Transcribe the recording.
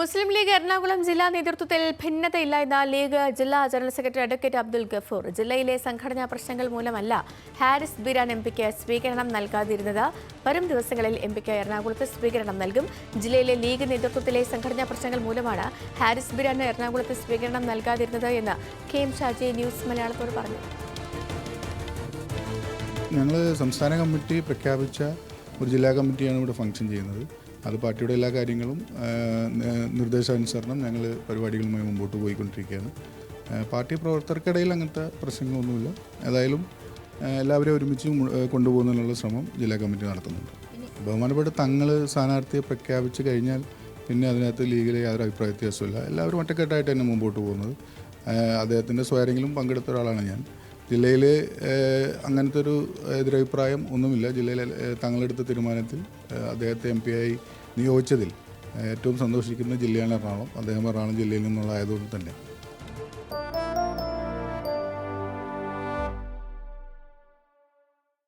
മുസ്ലിം league Ernakulam ജില്ലാ നേതൃത്വത്തിൽ ഭിന്നതയില്ല എന്ന ലീഗ് ജില്ലാ general secretary advocate Abdul Gafoor. ജില്ലയിലെ സംഘടനാ പ്രശ്നങ്ങൾ മൂലമല്ല ഹാരിസ് ബിരാൻ എം പിക്ക് സ്വീകരണം നൽകാതിരുന്നത്. വരും ദിവസങ്ങളിൽ എം പിക്ക് എറണാകുളത്ത് സ്വീകരണം നൽകും. ജില്ലയിലെ ലീഗ് നേതൃത്വത്തിലെ സംഘടനാ പ്രശ്നങ്ങൾ മൂലമാണ് ഹാരിസ് ബിരാന് എറണാകുളത്ത് സ്വീകരണം നൽകാതിരുന്നത് എന്ന് കെ എം ഷാജി ന്യൂസ് മലയാളത്തോട് പറഞ്ഞു. ഞങ്ങൾ സംസ്ഥാന കമ്മിറ്റി പ്രഖ്യാപിച്ച ഒരു ജില്ലാ കമ്മിറ്റിയാണ് ഇവിടെ ഫംഗ്ഷൻ ചെയ്യുന്നത്. അത് പാർട്ടിയുടെ എല്ലാ കാര്യങ്ങളും നിർദ്ദേശാനുസരണം ഞങ്ങൾ പരിപാടികളുമായി മുമ്പോട്ട് പോയിക്കൊണ്ടിരിക്കുകയാണ്. പാർട്ടി പ്രവർത്തകർക്കിടയിൽ അങ്ങനത്തെ പ്രശ്നങ്ങളൊന്നുമില്ല. ഏതായാലും എല്ലാവരെയും ഒരുമിച്ച് കൊണ്ടുപോകുന്നതിനുള്ള ശ്രമം ജില്ലാ കമ്മിറ്റി നടത്തുന്നുണ്ട്. ബഹുമാനപ്പെട്ട തങ്ങൾ സ്ഥാനാർത്ഥിയെ പ്രഖ്യാപിച്ച് കഴിഞ്ഞാൽ പിന്നെ അതിനകത്ത് ലീഗിലെ യാതൊരു അഭിപ്രായ വ്യത്യാസമില്ല എല്ലാവരും ഒറ്റക്കെട്ടായിട്ട് തന്നെ മുമ്പോട്ട് പോകുന്നത്. അദ്ദേഹത്തിന്റെ സ്വയരെങ്കിലും പങ്കെടുത്ത ഒരാളാണ് ഞാൻ. ജില്ലയിൽ അങ്ങനത്തെ ഒരു എതിരഭിപ്രായം ഒന്നുമില്ല. ജില്ലയിലെ തങ്ങളെടുത്ത തീരുമാനത്തിൽ അദ്ദേഹത്തെ എം പി ആയി നിയോഗിച്ചതിൽ ഏറ്റവും സന്തോഷിക്കുന്ന ജില്ലയാണ് എറണാകുളം. അദ്ദേഹം എറണാകുളം ജില്ലയിൽ നിന്നുള്ള ആയതുകൊണ്ട് തന്നെ.